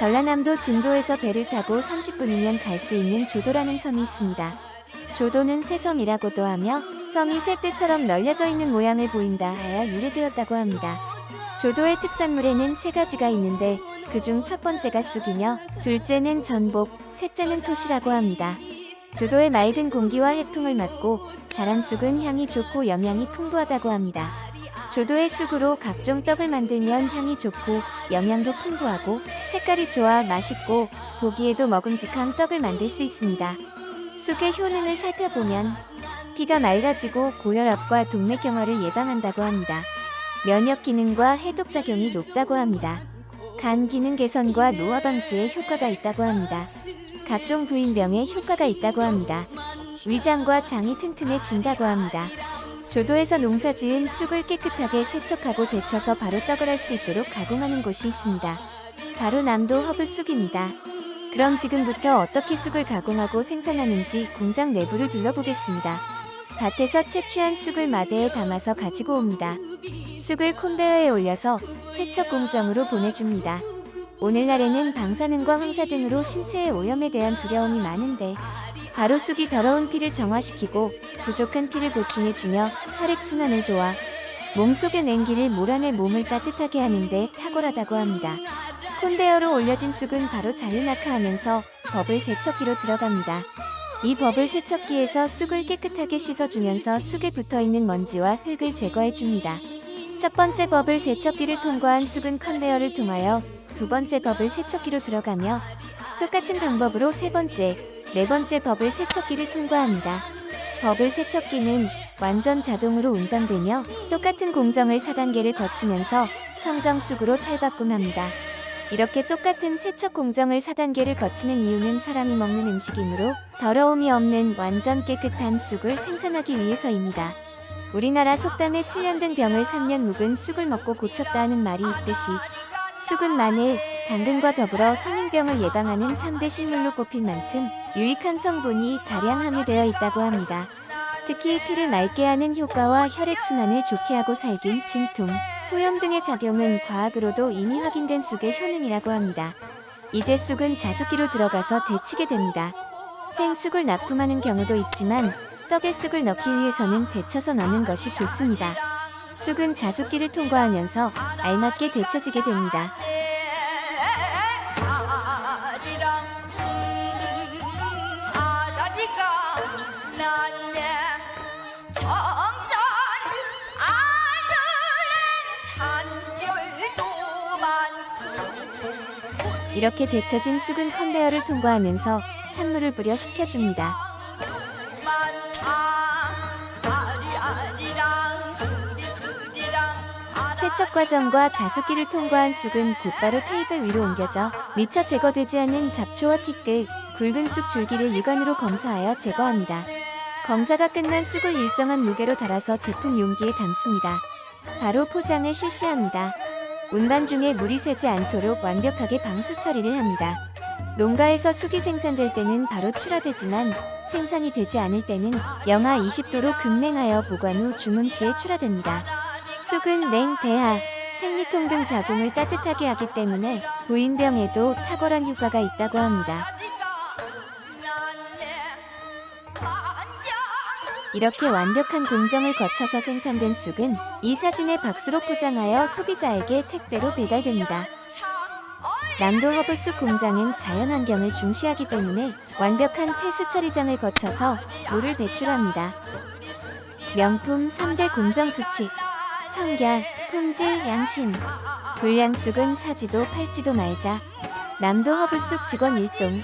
전라남도 진도에서 배를 타고 30분이면 갈 수 있는 조도라는 섬이 있습니다. 조도는 새섬이라고도 하며 섬이 새떼처럼 널려져 있는 모양을 보인다 하여 유래되었다고 합니다. 조도의 특산물에는 세 가지가 있는데 그중 첫 번째가 쑥이며 둘째는 전복, 셋째는 토시라고 합니다. 조도의 맑은 공기와 해풍을 맞고 자란 쑥은 향이 좋고 영양이 풍부하다고 합니다. 조도의 쑥으로 각종 떡을 만들면 향이 좋고 영양도 풍부하고 색깔이 좋아 맛있고 보기에도 먹음직한 떡을 만들 수 있습니다. 쑥의 효능을 살펴보면 피가 맑아지고 고혈압과 동맥경화를 예방한다고 합니다. 면역 기능과 해독 작용이 높다고 합니다. 간 기능 개선과 노화 방지에 효과가 있다고 합니다. 각종 부인병에 효과가 있다고 합니다. 위장과 장이 튼튼해진다고 합니다. 조도에서 농사 지은 쑥을 깨끗하게 세척하고 데쳐서 바로 떡을 할 수 있도록 가공하는 곳이 있습니다. 바로 남도 허브 쑥입니다. 그럼 지금부터 어떻게 쑥을 가공하고 생산하는지 공장 내부를 둘러보겠습니다. 밭에서 채취한 쑥을 마대에 담아서 가지고 옵니다. 쑥을 콘베어에 올려서 세척 공정으로 보내줍니다. 오늘날에는 방사능과 황사 등으로 신체의 오염에 대한 두려움이 많은데 바로 쑥이 더러운 피를 정화시키고 부족한 피를 보충해주며 혈액순환을 도와 몸속의 냉기를 몰아내 몸을 따뜻하게 하는데 탁월하다고 합니다. 콘베어로 올려진 쑥은 바로 자유낙하하면서 버블 세척기로 들어갑니다. 이 버블 세척기에서 쑥을 깨끗하게 씻어주면서 쑥에 붙어있는 먼지와 흙을 제거해줍니다. 첫 번째 버블 세척기를 통과한 쑥은 컨베어를 통하여 두 번째 버블 세척기로 들어가며 똑같은 방법으로 세 번째, 네 번째 버블 세척기를 통과합니다. 버블 세척기는 완전 자동으로 운전되며 똑같은 공정을 4단계를 거치면서 청정쑥으로 탈바꿈합니다. 이렇게 똑같은 세척 공정을 4단계를 거치는 이유는 사람이 먹는 음식이므로 더러움이 없는 완전 깨끗한 쑥을 생산하기 위해서입니다. 우리나라 속담에 7년 된 병을 3년 묵은 쑥을 먹고 고쳤다 하는 말이 있듯이 쑥은 마늘, 당근과 더불어 성인병을 예방하는 3대 식물로 꼽힐 만큼 유익한 성분이 다량 함유되어 있다고 합니다. 특히 피를 맑게 하는 효과와 혈액순환을 좋게 하고 살균, 진통, 소염 등의 작용은 과학으로도 이미 확인된 쑥의 효능이라고 합니다. 이제 쑥은 자숙기로 들어가서 데치게 됩니다. 생쑥을 납품하는 경우도 있지만 떡에 쑥을 넣기 위해서는 데쳐서 넣는 것이 좋습니다. 쑥은 자숙기를 통과하면서 알맞게 데쳐지게 됩니다. 이렇게 데쳐진 쑥은 컨베어를 통과하면서 찬물을 뿌려 식혀줍니다. 세척 과정과 자숙기를 통과한 쑥은 곧바로 테이블 위로 옮겨져 미처 제거되지 않은 잡초와 티끌, 굵은 쑥 줄기를 육안으로 검사하여 제거합니다. 검사가 끝난 쑥을 일정한 무게로 달아서 제품 용기에 담습니다. 바로 포장을 실시합니다. 운반 중에 물이 새지 않도록 완벽하게 방수 처리를 합니다. 농가에서 쑥이 생산될 때는 바로 출하되지만 생산이 되지 않을 때는 영하 20도로 급냉하여 보관 후 주문 시에 출하됩니다. 쑥은 냉, 대하, 생리통 등 자궁을 따뜻하게 하기 때문에 부인병에도 탁월한 효과가 있다고 합니다. 이렇게 완벽한 공정을 거쳐서 생산된 쑥은 이 사진의 박스로 포장하여 소비자에게 택배로 배달됩니다. 남도 허브 쑥 공장은 자연환경을 중시하기 때문에 완벽한 폐수 처리장을 거쳐서 물을 배출합니다. 명품 3대 공정 수칙 청결, 품질, 양심 불량쑥은 사지도 팔지도 말자 남도 허브 쑥 직원 일동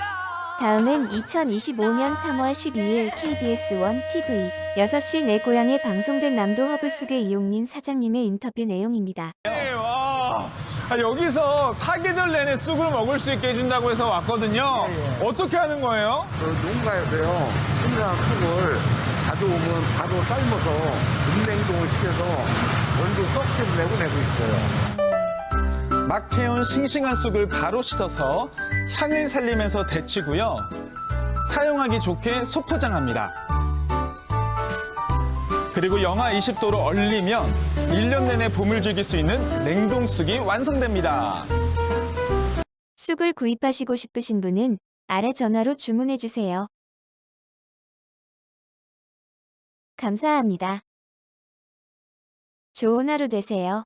다음은 2025년 3월 12일 KBS1 TV 6시 내 고향에 방송된 남도 허브쑥의 이용민 사장님의 인터뷰 내용입니다. 네, 와. 아, 여기서 사계절 내내 쑥을 먹을 수 있게 해준다고 해서 왔거든요. 어떻게 하는 거예요? 그 농가에서요 신선한 쑥을 가져오면 바로 삶아서 음냉동을 시켜서 원두 썩지를 내고 내고 있어요. 막 캐온 싱싱한 쑥을 바로 씻어서 향을 살리면서 데치고요. 사용하기 좋게 소포장합니다. 그리고 영하 20도로 얼리면 1년 내내 봄을 즐길 수 있는 냉동 쑥이 완성됩니다. 쑥을 구입하시고 싶으신 분은 아래 전화로 주문해 주세요. 감사합니다. 좋은 하루 되세요.